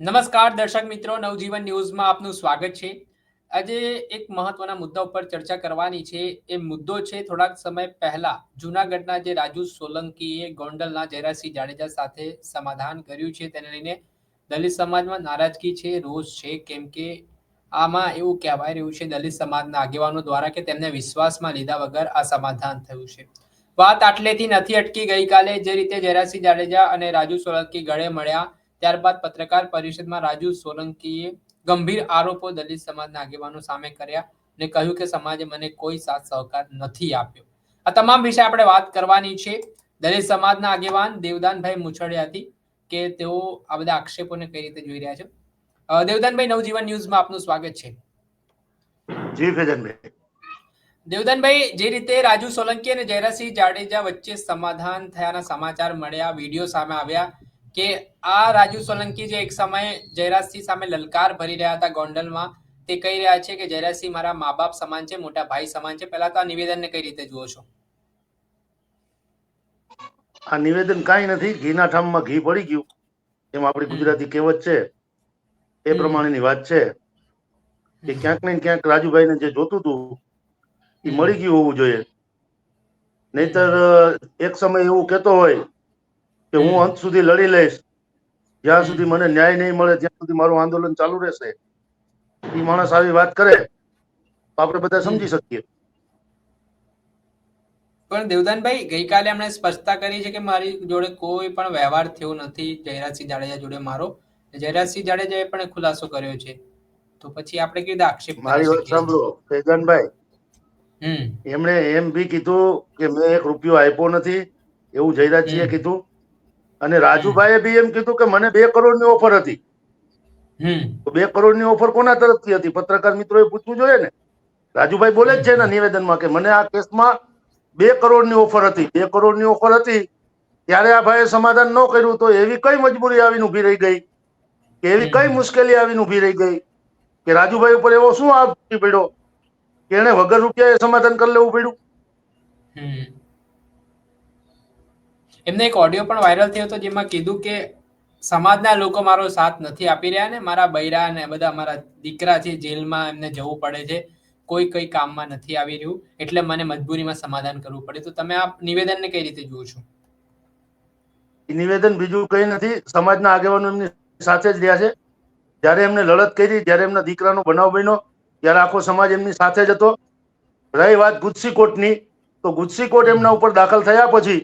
નમસ્કાર દર્શક મિત્રો, નવજીવન ન્યૂઝમાં આપનું સ્વાગત છે. આજે એક મહત્વના મુદ્દા ઉપર ચર્ચા કરવાની છે. એ મુદ્દો છે, થોડાક સમય પહેલા જુનાગઢના જે રાજુ સોલંકીએ ગોંડલના જયરાજસિંહ જાડેજા સાથે સમાધાન કર્યું છે, તેને લઈને દલિત સમાજમાં નારાજગી છે, રોષ છે, કેમ કે આમાં એવું કહેવાય રહ્યું છે, દલિત સમાજના આગેવાનો દ્વારા કે તેમને વિશ્વાસમાં લીધા વગર આ સમાધાન થયું છે. વાત આટલેથી નથી અટકી, ગઈકાલે જે રીતે જયરાજસિંહ જાડેજા અને રાજુ સોલંકી ગળે મળ્યા ત્યારબાદ પત્રકાર પરિષદમાં રાજુ સોલંકીએ ગંભીર આરોપો દલિત સમાજના આગેવાનો સામે કર્યા ને કહ્યું કે સમાજે મને કોઈ સાથ સહકાર નથી આપ્યો. આ તમામ વિશે આપણે વાત કરવાની છે. દલિત સમાજના આગેવાન દેવદાનભાઈ મુછડિયાથી કે તેઓ આ બધા આક્ષેપોને કઈ રીતે જોઈ રહ્યા છે. દેવદાનભાઈ નવજીવન ન્યૂઝમાં આપનું સ્વાગત છે. જી ફેજનભાઈ દેવદાનભાઈ જે રીતે રાજુ સોલંકી અને જયરાસિંહ જાડેજા વચ્ચે સમાધાન થયાના સમાચાર મળ્યા વીડિયો સામે આવ્યા કે આ રાજુ સોલંકી જે એક સમયે જયરાજસિંહ સામે લલકાર ભરી રહ્યા હતા ગોંડલમાં તે કહી રહ્યા છે કે જયરાજસિંહ મારા મા બાપ સમાન છે મોટા ભાઈ સમાન છે. પહેલા તો આ નિવેદનને કઈ રીતે જુઓ છો? આ નિવેદન કાંઈ નથી. ઘીના ઠામમાં ઘી પડી ગયું. એમ આપણી ગુજરાતી કહેવત છે એ પ્રમાણેની વાત છે કે ક્યાંક ને ક્યાંક રાજુભાઈને જે જોતું હતું એ મળી ગયું હોવું જોઈએ. નહીતર એક સમય એવું કહેતો હોય કે હું અંત સુધી લડી લઈશ. જ્યાં સુધી મને ન્યાય નહીં મળે ત્યાં સુધી મારું આંદોલન ચાલુ રહેશે. એ માણસ આવી વાત કરે તો આપણે બધા સમજી શકીએ. પણ દેવદાનભાઈ ગઈકાલે એમણે સ્પષ્ટતા કરી છે કે મારી જોડે કોઈ પણ વ્યવહાર થયો નથી જયરાજસિંહ જાડેજા જોડે મારો. જયરાજસિંહ જાડેજાએ પણ ખુલાસો કર્યો છે. તો પછી આપણે કીધું આક્ષેપ મારી વાત સાંભળો ફેજાનભાઈ હમ. એમણે એમ બી કીધું કે મેં એક રૂપિયો આપ્યો નથી એવું જયરાજસિંહે કીધું. અને રાજુભાઈએ બી એમ કીધું કે મને બે કરોડની ઓફર હતી. તો બે કરોડની ઓફર કોના તરફથી હતી? પત્રકાર મિત્રોએ પૂછવું જોઈએ ને. રાજુભાઈ બોલે જ છે ને નિવેદનમાં કે મને આ કેસમાં બે કરોડની ઓફર હતી. બે કરોડની ઓફર હતી. ત્યારે આ ભાઈએ સમાધાન ન કર્યું તો એવી કઈ મજબૂરી આવીને ઊભી રહી ગઈ? કે એવી કઈ. મુશ્કેલી આવીને ઊભી રહી ગઈ? કે રાજુભાઈ ઉપર એવો શું આપ પડ્યો? કે એને વગર રૂપિયાએ સમાધાન કરી લેવું પડ્યું? હમ. એમને એક ઓડિયો પણ વાયરલ થયો હતો જેમાં કીધું કે સમાજના લોકો મારો સાથ નથી આપી રહ્યા ને મારા બૈરા ને બધા મારા દીકરા છે જેલમાં એમને જવું પડે છે. કોઈ કઈ કામમાં નથી આવી રહ્યું એટલે મને મજબૂરીમાં સમાધાન કરવું પડે તો તમે આ નિવેદનને કઈ રીતે જુઓ છો? નિવેદન બીજું કઈ નથી. સમાજના આગેવાનો એમની સાથે જ રહ્યા છે. જ્યારે એમને લડત કરી, જ્યારે એમના દીકરાનો બનાવ બન્યો, ત્યારે આખો સમાજ એમની સાથે જ હતો. રહી વાત ગુજસી કોર્ટની તો ગુજસી કોર્ટ એમના ઉપર દાખલ થયા પછી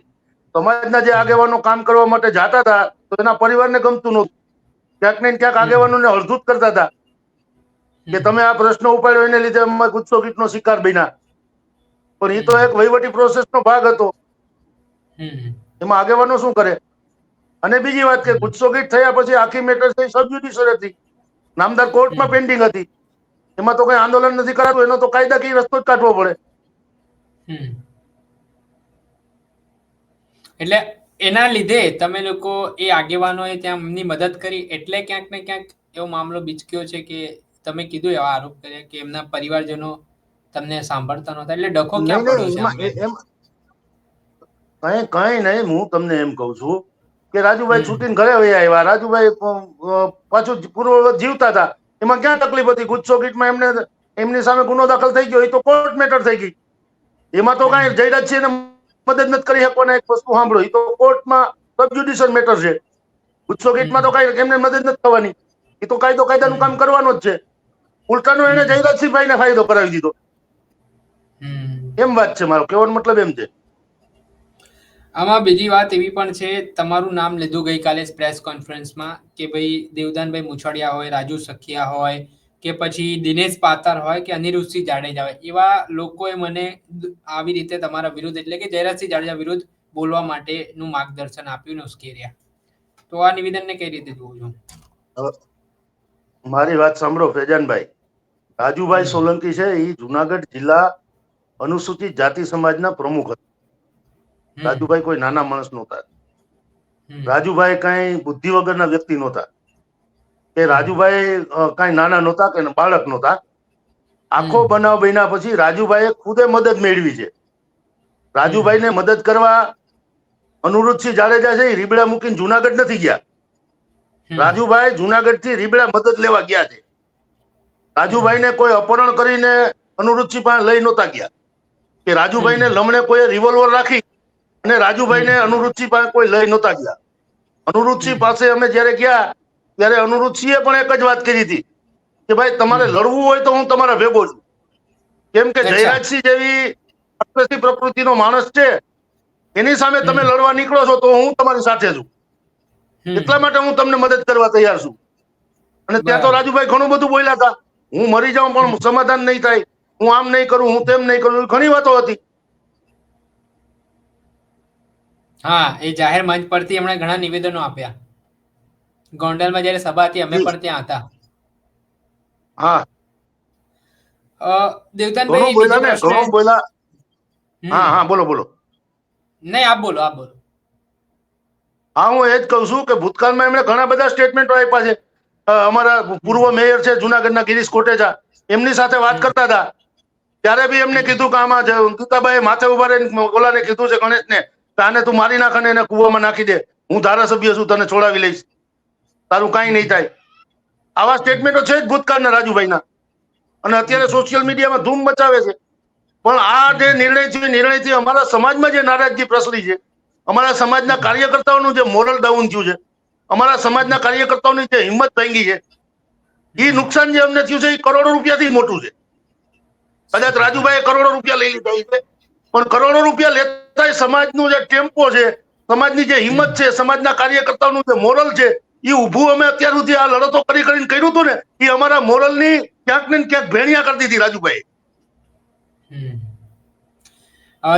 સમાજના જે આગેવાનો કામ કરવા માટે જાતા હતા, તો એના પરિવારને ગમતું નહોતું. ક્યાંક ને ક્યાંક આગેવાનોને અડધૂત કરતા હતા કે તમે આ પ્રશ્ન ઉપાડ્યો, એને લીધે અમે ગુસ્સો ગીટનો શિકાર બન્યા. પણ એ તો એક વહીવટી પ્રોસેસનો ભાગ હતો. એમાં આગેવાનો શું કરે? અને બીજી વાત કે ગુસ્સો ગીત થયા પછી આખી મેટર થઈ સબ જ્યુડિશિયલ હતી. નામદાર કોર્ટમાં. પેન્ડિંગ હતી. એમાં તો કઈ આંદોલન નથી કરાતું, એનો તો કાયદાકીય રસ્તો જ કાઢવો પડે. એટલે એના લીધે તમે લોકો એ આગેવાનોએ ત્યાં એમની મદદ કરી એટલે ક્યાંક ને ક્યાંક એવો મામલો બીચક્યો છે કે તમે કીધું એવા આરોપ કર્યા કે એમના પરિવારજનો તમને સાંભળતા નહોતા. એટલે ડખો ક્યાં પડ્યો છે કઈ કઈ નહીં હું તમને એમ કહું છું કે રાજુભાઈ. છૂટીને ઘરે વહી આવ્યા. રાજુભાઈ પાછું પૂર્વ જીવતા હતા. એમાં ક્યાં તકલીફ હતી? ગુસ્સો ગીતમાં એમને એમની સામે ગુનો દાખલ થઈ ગયો. એ તો કોર્ટ મેટર થઈ ગઈ. એમાં તો કાંઈ જયરાજ છે મદદ નથી કરી શકવાના એક વસ્તુ સાંભળો એ તો કોર્ટમાં સબજ્યુડિશિયલ મેટર છે ગુસ્સો ગેટમાં તો કઈ એમને મદદ નથી થવાની એ તો કાયદો કાયદાનું કામ કરવાનો જ છે ઉલટાનો એને હમ. જયરાજસિંહભાઈને ફાયદો કરાવી દીધો હમ. એમ વાત છે મારો કહેવાનો મતલબ એમ છે આમાં બીજી વાત એવી પણ છે તમારું નામ લીધું ગઈકાલે પ્રેસ કોન્ફરન્સમાં કે ભાઈ દેવદાનભાઈ મુછડિયા હોય રાજુ સખિયા હોય કે પછી દિનેશ પાતર હોય કે અનિરુદ્ધસિંહ જાડેજા હોય એવા લોકોએ મને આવી રીતે તમારા વિરુદ્ધ એટલે કે જયરાજસિંહ જાડેજા વિરુદ્ધ બોલવા માટેનું માર્ગદર્શન આપ્યું ને ઉશ્કેર્યા. તો આ નિવેદનને કઈ રીતે જોઉં છું? મારી વાત સાંભળો ફેજાનભાઈ. રાજુભાઈ સોલંકી છે એ જુનાગઢ જિલ્લા અનુસૂચિત જાતિ સમાજના પ્રમુખ હતા. રાજુભાઈ કોઈ નાના માણસ નહોતા. રાજુભાઈ કઈ બુદ્ધિ વગરના વ્યક્તિ નહોતા. કે રાજુભાઈ કાંઈ નાના નહોતા કે બાળક નહોતા. આખો બનાવ બન્યા પછી રાજુભાઈએ ખુદે મદદ મેળવી છે. રાજુભાઈને મદદ કરવા અનુરોધસિંહ જાડેજા છે એ રીબડા મૂકીને જુનાગઢ નથી ગયા. રાજુભાઈ જુનાગઢથી રીબડા મદદ લેવા ગયા છે. રાજુભાઈને કોઈ અપહરણ કરીને અનુરુચિ પાસે લઈ નહોતા ગયા. કે રાજુભાઈને લમણે કોઈ રિવોલ્વર રાખી અને રાજુભાઈને અનુરુચિ પાસે કોઈ લઈ નહોતા ગયા. અનુરુચિ પાસે અમે જ્યારે ગયા ત્યારે અનુરુચિએ પણ એક જ વાત કરી હતી કે ભાઈ તમારે લડવું હોય તો હું તમારા ભેગો છું. કેમ કે. જયરાજસિંહ જેવી રાક્ષસી પ્રકૃતિનો માણસ છે એની સામે તમે લડવા નીકળો છો તો હું તમારી સાથે છું. એટલા માટે હું તમને મદદ કરવા તૈયાર છું. અને ત્યાં તો રાજુભાઈ ઘણું બધું બોલ્યા હતા. હું મરી જાઉં પણ સમાધાન નહીં થાય. હું આમ નહીં કરું હું તેમ નહીં કરું ઘણી વાતો હતી. હા એ જાહેર મંચ પરથી એમણે ઘણા નિવેદનો આપ્યા. ગોંડલમાં જ્યારે સભા હતી અમે પણ ત્યાં હતા. હા. દેવતાનભાઈ ઘણું ને? ઘણો હમ. હા હા બોલો બોલો. નહીં આપ બોલો આપ બોલો. હા હું એ જ કહું છું કે ભૂતકાળમાં એમણે ઘણા બધા સ્ટેટમેન્ટો આપ્યા છે. અમારા પૂર્વ મેયર છે જુનાગઢના ગિરીશ કોટેજા. એમની સાથે વાત કરતા હતા. ત્યારે બી એમને કીધું કે આમાં જે ગીતાબાઈએ માથે ઊભા રહીને ઓલાને કીધું છે ગણેશને આને તું મારી નાખ અને એને કૂવામાં નાખી દે. હું ધારાસભ્ય છું તને છોડાવી લઈશ. તારું કાંઈ નહીં થાય. આવા સ્ટેટમેન્ટો છે જ ભૂતકાળના રાજુભાઈના. અને અત્યારે સોશિયલ મીડિયામાં ધૂમ મચાવે છે. પણ આ જે નિર્ણય છે એ નિર્ણયથી અમારા સમાજમાં જે નારાજગી પ્રસરી છે, અમારા સમાજના કાર્યકર્તાઓનું જે મોરલ ડાઉન થયું છે, અમારા સમાજના કાર્યકર્તાઓની જે હિંમત ભાંગી છે એ નુકસાન જે અમને થયું છે એ કરોડો રૂપિયાથી મોટું છે. કદાચ રાજુભાઈએ કરોડો રૂપિયા લઈ લીધા છે પણ કરોડો રૂપિયા લેતા સમાજનું જે ટેમ્પો છે, સમાજની જે હિંમત છે, સમાજના કાર્યકર્તાઓનું જે મોરલ છે એ ઊભું અમે અત્યાર સુધી આ લડતો કરી કરીને કર્યું હતું ને એ અમારા મોરલની ક્યાંક ને ક્યાંક ભેણિયા કરી દીધી રાજુભાઈ.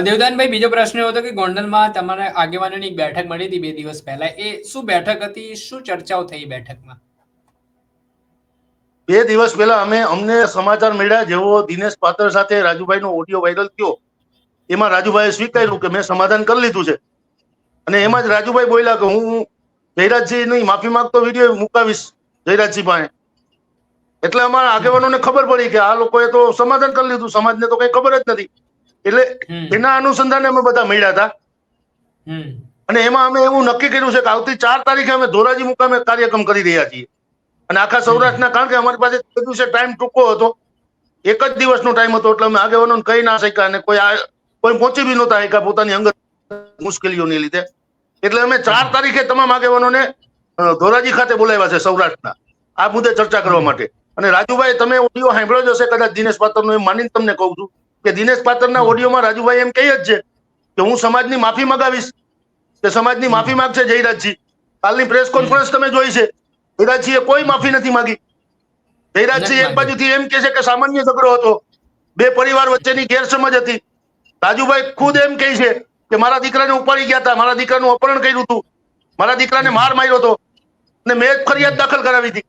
દેવદાનભાઈ બીજો પ્રશ્ન એવો હતો કે ગોંડલમાં તમારા આગેવાનોની એક બેઠક મળી હતી બે દિવસ પહેલા. એ શું બેઠક હતી? શું ચર્ચાઓ થઈ બેઠકમાં? બે દિવસ પહેલા અમે અમને સમાચાર મળ્યા જેવો દિનેશ પાત્ર સાથે રાજુભાઈનો ઓડિયો વાયરલ થયો. એમાં રાજુભાઈએ સ્વીકાર્યું કે મેં સમાધાન કરી લીધું છે. અને એમાં જ રાજુભાઈ બોલ્યા કે હું જયરાજસિંહની માફી માંગતો વીડિયો મુકાવીશ જયરાજજી પાસે એટલે અમારા આગેવાનોને ખબર પડી કે આ લોકોએ તો સમાધાન કરી લીધું. સમાજને તો કઈ ખબર જ નથી. એટલે એના અનુસંધાને અમે બધા મળ્યા હતા. અને એમાં અમે એવું નક્કી કર્યું છે કે આવતી ચાર તારીખે અમે ધોરાજી મુકામે કાર્યક્રમ કરી રહ્યા છીએ. અને આખા સૌરાષ્ટ્રના કારણ કે અમારી પાસે તે દિવસે ટાઈમ ટૂંકો હતો. એક જ દિવસનો ટાઈમ હતો એટલે અમે આગેવાનોને કહી ના શક્યા અને કોઈ કોઈ પહોંચી બી નહોતા શક્યા પોતાની અંગત મુશ્કેલીઓને લીધે. એટલે અમે ચાર તારીખે તમામ આગેવાનોને ધોરાજી ખાતે બોલાવ્યા છે સૌરાષ્ટ્રના આ મુદ્દે ચર્ચા કરવા માટે. અને રાજુભાઈ તમે ઓડિયો સાંભળ્યો જ હશે કદાચ દિનેશ પાત્રનો એમ માનીને તમને કહું છું કે દિનેશ પાત્રના ઓડિયોમાં રાજુભાઈ એમ કહે જ છે કે હું સમાજની માફી મગાવીશ. કે સમાજની માફી માગશે જયરાજજી. કાલની પ્રેસ કોન્ફરન્સ તમે જોઈ છે. જયરાજજીએ કોઈ માફી નથી માંગી. જયરાજસિંહ એક બાજુથી એમ કે છે કે સામાન્ય ઝઘડો હતો. બે પરિવાર વચ્ચેની ગેરસમજ હતી. રાજુભાઈ ખુદ એમ કહે છે કે મારા દીકરાને ઉપાડી ગયા હતા મારા દીકરાનું અપહરણ કર્યું હતું મારા દીકરાને માર માર્યો હતો અને મેં ફરિયાદ દાખલ કરાવી હતી.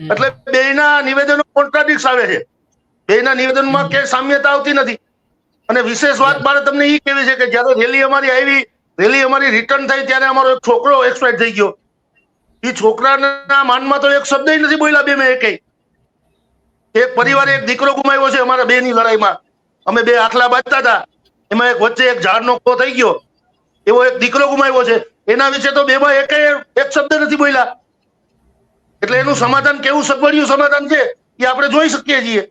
એટલે બેના નિવેદનો કોન્ટ્રાડિક્ટ આવે છે. બેયના નિવેદનમાં કે સામ્યતા આવતી નથી. અને વિશેષ વાત મારે તમને એ કહેવી છે કે જ્યારે રેલી અમારી આવી રેલી અમારી રિટર્ન થઈ ત્યારે અમારો એક છોકરો એક્સપાયર થઈ ગયો. એ છોકરાના માનમાં તો એક શબ્દ નથી બોલ્યા બે મેં એક એક પરિવારે એક દીકરો ગુમાવ્યો છે અમારા બે ની લડાઈમાં. અમે બે આખલા બાજતા હતા. એમાં એક વચ્ચે એક ઝાડ ખો થઈ ગયો. એવો એક દીકરો ગુમાવ્યો છે. એના વિશે તો બેમાં એકે એક શબ્દ નથી બોલ્યા. એટલે એનું સમાધાન કેવું સગવડિયું સમાધાન છે એ આપણે જોઈ શકીએ છીએ.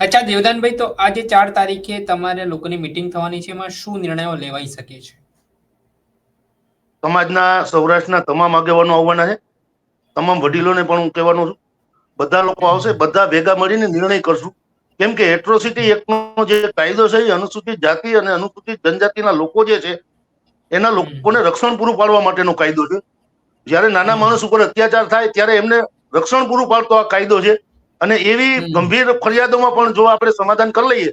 અચ્છા દેવદાનભાઈ તો આજે ચાર તારીખે તમારે લોકોની મીટિંગ થવાની છે એમાં શું નિર્ણયો લેવાઈ શકે છે? સમાજના સૌરાષ્ટ્રના તમામ આગેવાનો આવવાના છે. તમામ વડીલોને પણ હું કહેવાનું છું. બધા લોકો આવશે બધા ભેગા મળીને નિર્ણય કરશું. કેમ કે એટ્રોસિટી એક્ટનો જે કાયદો છે એ અનુસૂચિત જાતિ અને અનુસૂચિત જનજાતિના લોકો જે છે એના લોકોને રક્ષણ પૂરું પાડવા માટેનો કાયદો છે. જ્યારે નાના માણસ ઉપર અત્યાચાર થાય ત્યારે એમને રક્ષણ પૂરું પાડતો આ કાયદો છે. અને એવી ગંભીર ફરિયાદોમાં પણ જો આપણે સમાધાન કરી લઈએ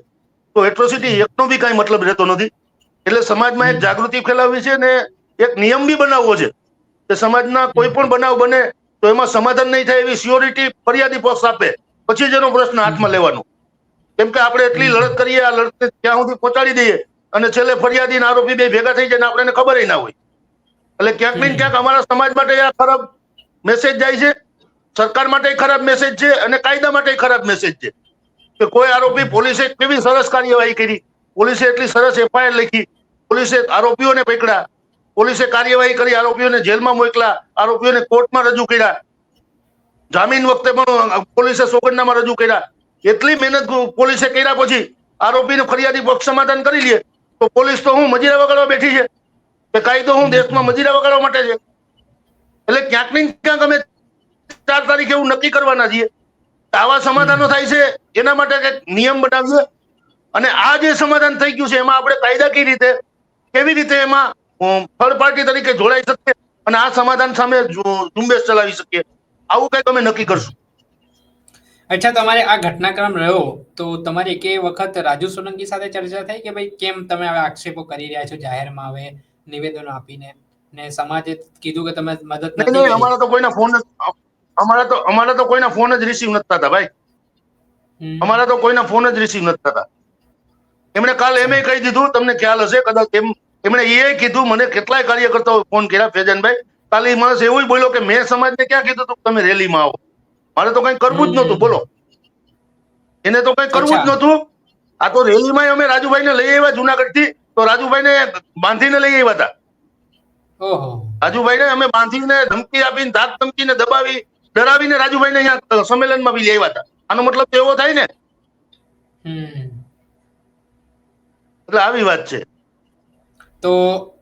તો એટ્રોસિટી એક્ટનો બી કાંઈ મતલબ રહેતો નથી. એટલે સમાજમાં એક જાગૃતિ ફેલાવવી છે ને એક નિયમ બી બનાવવો છે. કે સમાજના કોઈ પણ બનાવ બને તો એમાં સમાધાન નહીં થાય એવી સ્યોરિટી ફરિયાદી પક્ષ આપે. પછી જ એનો પ્રશ્ન હાથમાં લેવાનો. કેમ કે આપણે એટલી લડત કરીએ આ લડત ત્યાં સુધી પહોંચાડી દઈએ અને છેલ્લે ફરિયાદી આરોપી બે ભેગા થઈ જાય ને આપણને ખબર ના હોય. એટલે ક્યાંક ને ક્યાંક અમારા સમાજ માટે આ ખરાબ મેસેજ જાય છે સરકાર માટે ખરાબ મેસેજ છે અને કાયદા માટે ખરાબ મેસેજ છે. કે કોઈ આરોપી પોલીસે કેવી સરસ કાર્યવાહી કરી? પોલીસે એટલી સરસ એફઆઈઆર લખી પોલીસે આરોપીઓને પકડ્યા પોલીસે કાર્યવાહી કરી આરોપીઓને જેલમાં મોકલા આરોપીઓને કોર્ટમાં રજૂ કર્યા. જામીન વખતે પણ પોલીસે સોગંદનામાં રજૂ કર્યા. એટલી મહેનત પોલીસે કર્યા પછી આરોપીને ફરિયાદી પક્ષ સમાધાન કરી લે. તો પોલીસ તો હું મજીરા વગાડવા બેઠી છે. કે કાયદો હું દેશમાં મજીરા વગાડવા માટે છે. એટલે ક્યાંક ને ક્યાંક અમે ચાર તારીખે એવું નક્કી કરવાના છીએ. આવા સમાધાનો થાય છે, એના માટે કંઈક નિયમ બનાવીએ. અને આ જે સમાધાન થઈ ગયું છે, એમાં આપણે કાયદાકીય રીતે, કેવી રીતે એમાં થર્ડ પાર્ટી તરીકે જોડાઈ શકીએ? અને આ સમાધાન સામે ઝુંબેશ ચલાવી શકીએ? આવું કંઈક અમે નક્કી કરશું. અચ્છા તમારે આ ઘટનાક્રમ રહ્યો તો તમારી એકે વખત રાજુ સોલંકી સાથે ચર્ચા થઈ કે ભાઈ કેમ તમે હવે આક્ષેપો કરી રહ્યા છો જાહેરમાં હવે નિવેદનો આપીને? ને સમાજે કીધું કે તમે મદદ નહીં નથી અમારા તો કોઈના ફોન જ અમારા તો અમારા તો કોઈના ફોન જ રિસીવ નથી થતા ભાઈ. અમારા તો કોઈના ફોન જ રિસીવ નથી થતા. એમણે કાલ એમ કહી દીધું તમને ખ્યાલ હશે કદાચ એમ એમણે એ કીધું મને કેટલાય કાર્યકર્તાઓ ફોન કર્યા ફેજનભાઈ કાલે માણસ એવું બોલ્યો કે મેં સમાજને ક્યાં કીધું તું તમે રેલીમાં આવો? મારે તો કઈ કરવું જ નહોતું બોલો. એને તો કઈ કરવું જ. નહોતું. આ તો રેલીમાં અમે રાજુભાઈને લઈ આવ્યા જુનાગઢથી તો રાજુભાઈને બાંધીને લઈ આવ્યા હતા. રાજુભાઈને અમે બાંધીને ધમકી આપીને ધાક ધમકીને દબાવી ડરાવીને રાજુભાઈને અહીંયા સંમેલનમાં બી લઈ આવ્યા હતા. આનો મતલબ તો એવો થાય ને? હમ. એટલે આવી વાત છે. તો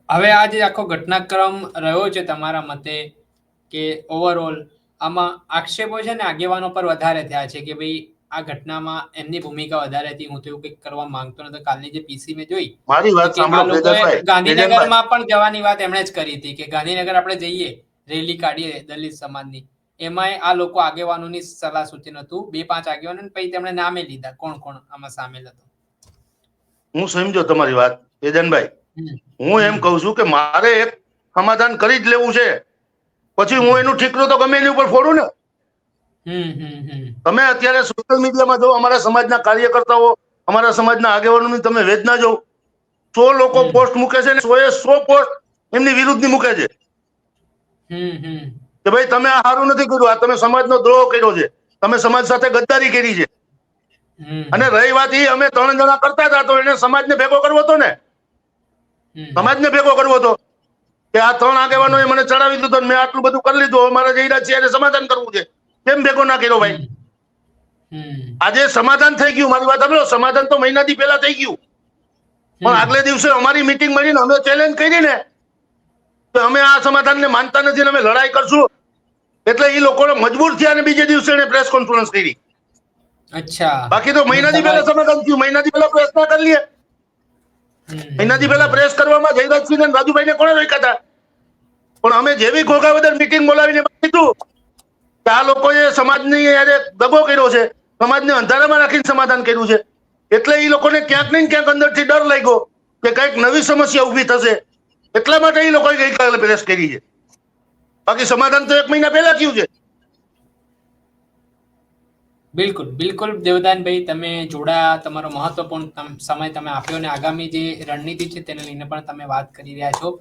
હવે આ જે આખો ઘટનાક્રમ રહ્યો છે તમારા મતે કે ઓવરઓલ આમાં આક્ષેપો છે ને આગેવાનો પર વધારે થયા છે કે ભાઈ આ ઘટનામાં એમની ભૂમિકા વધારે હતી હું તો એવું કંઈક કરવા માંગતો નતો. કાલની જે પીસી મેં જોઈ મારી વાત સાંભળો ગાંધીનગરમાં પણ જવાની વાત એમણે જ કરી હતી કે ગાંધીનગર આપણે જઈએ રેલી કાઢીએ દલિત સમાજની. એમાંય આ લોકો આગેવાનોની સલાહ સૂચન હતું. બે પાંચ આગેવાનો પછી તેમણે નામે લીધા. કોણ કોણ આમાં સામેલ હતો? હું સમજો તમારી વાત વેદનભાઈ. હું એમ કહું છું કે મારે એક સમાધાન કરી જ લેવું છે. પછી હું એનું ઠીકરો તો ગમે એની ઉપર ફોડું ને. તમે અત્યારે સોશિયલ મીડિયામાં જો અમારા સમાજના કાર્યકર્તાઓ અમારા સમાજના આગેવાનોની તમે વેદના જો સો લોકો પોસ્ટ મૂકે છે ને સો એ સો પોસ્ટ એમની વિરુદ્ધની મૂકે છે. કે ભાઈ તમે આ સારું નથી કર્યું આ તમે સમાજનો દ્રોહ કર્યો છે. તમે સમાજ સાથે ગદ્દારી કરી છે. અને રહી વાત એ અમે ત્રણ જણા કરતા હતા તો એને સમાજને ભેગો કરવો હતો ને. સમાજને ભેગો કરવો હતો. કે આ ત્રણ આગેવાનોએ મને ચડાવી દીધો ને મેં આટલું બધું કરી લીધું. હવે મારે જઈ રહ્યા છીએ એને સમાધાન કરવું છે. કેમ ભેગો ના કર્યો ભાઈ? આજે સમાધાન થઈ ગયું. મારી વાત સાંભળો. સમાધાન તો મહિનાથી પહેલા થઈ ગયું. પણ આગલે દિવસે અમારી મિટિંગ મળીને અમે ચેલેન્જ કરી ને કે અમે આ સમાધાનને માનતા નથી અમે લડાઈ કરશું. એટલે એ લોકો મજબૂર થયા અને બીજે દિવસે એને પ્રેસ કોન્ફરન્સ કરી. અચ્છા. બાકી તો મહિનાથી પહેલા સમાધાન થયું. મહિનાથી પહેલા પ્રેસ ના કરી લઈએ. મહિનાથી પહેલા પ્રેસ કરવામાં જયરાજસિંહ અને રાજુભાઈને કોણે રોક્યા હતા? પણ અમે જેવી ઘોઘાવદર મિટિંગ બોલાવીને કીધું કે આ લોકોએ સમાજની યારે દગો કર્યો છે. સમાજને અંધારામાં રાખીને સમાધાન કર્યું છે. એટલે એ લોકોને ક્યાંક ને ક્યાંક અંદરથી ડર લાગ્યો કે કંઈક નવી સમસ્યા ઊભી થશે. એટલા માટે એ લોકોએ ગઈકાલે પ્રેસ કરી છે. બાકી સમાધાન તો એક મહિના પહેલા થયું છે. બિલકુલ બિલકુલ દેવદાનભાઈ, તમે જોડાયા તમારો મહત્વપૂર્ણ સમય તમે આપ્યો અને આગામી જે રણનીતિ છે તેને લઈને પણ તમે વાત કરી રહ્યા છો.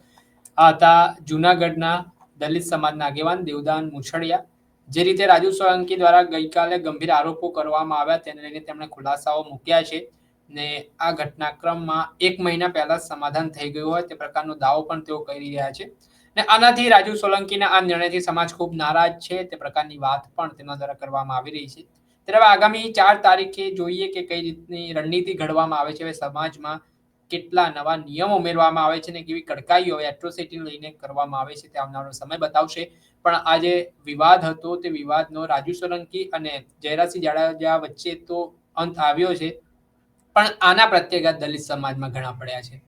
આ હતા જુનાગઢના દલિત સમાજના આગેવાન દેવદાન મુછડિયા. જે રીતે રાજુ સોલંકી દ્વારા ગઈકાલે ગંભીર આરોપો કરવામાં આવ્યા તેને લઈને તેમણે ખુલાસાઓ મૂક્યા છે ને આ ઘટનાક્રમમાં એક મહિના પહેલા સમાધાન થઈ ગયું હોય તે પ્રકારનો દાવો પણ તેઓ કરી રહ્યા છે. ને આનાથી રાજુ સોલંકીના આ નિર્ણયથી સમાજ ખૂબ નારાજ છે તે પ્રકારની વાત પણ તેમના દ્વારા કરવામાં આવી રહી છે. ત્યારે આગામી ચાર તારીખે જોઈએ કે કઈ રીતની રણનીતિ ઘડવામાં આવે છે. હવે સમાજમાં કેટલા નવા નિયમો ઉમેરવામાં આવે છે ને કેવી કડકાઈઓ હવે એટ્રોસિટી લઈને કરવામાં આવે છે તે આવનારો સમય બતાવશે. પણ આ જે વિવાદ હતો તે વિવાદનો રાજુ સોલંકી અને જયરાજસિંહ જાડેજા વચ્ચે તો અંત આવ્યો છે. પણ આના પ્રત્યેઘાત દલિત સમાજમાં ઘણા પડ્યા છે.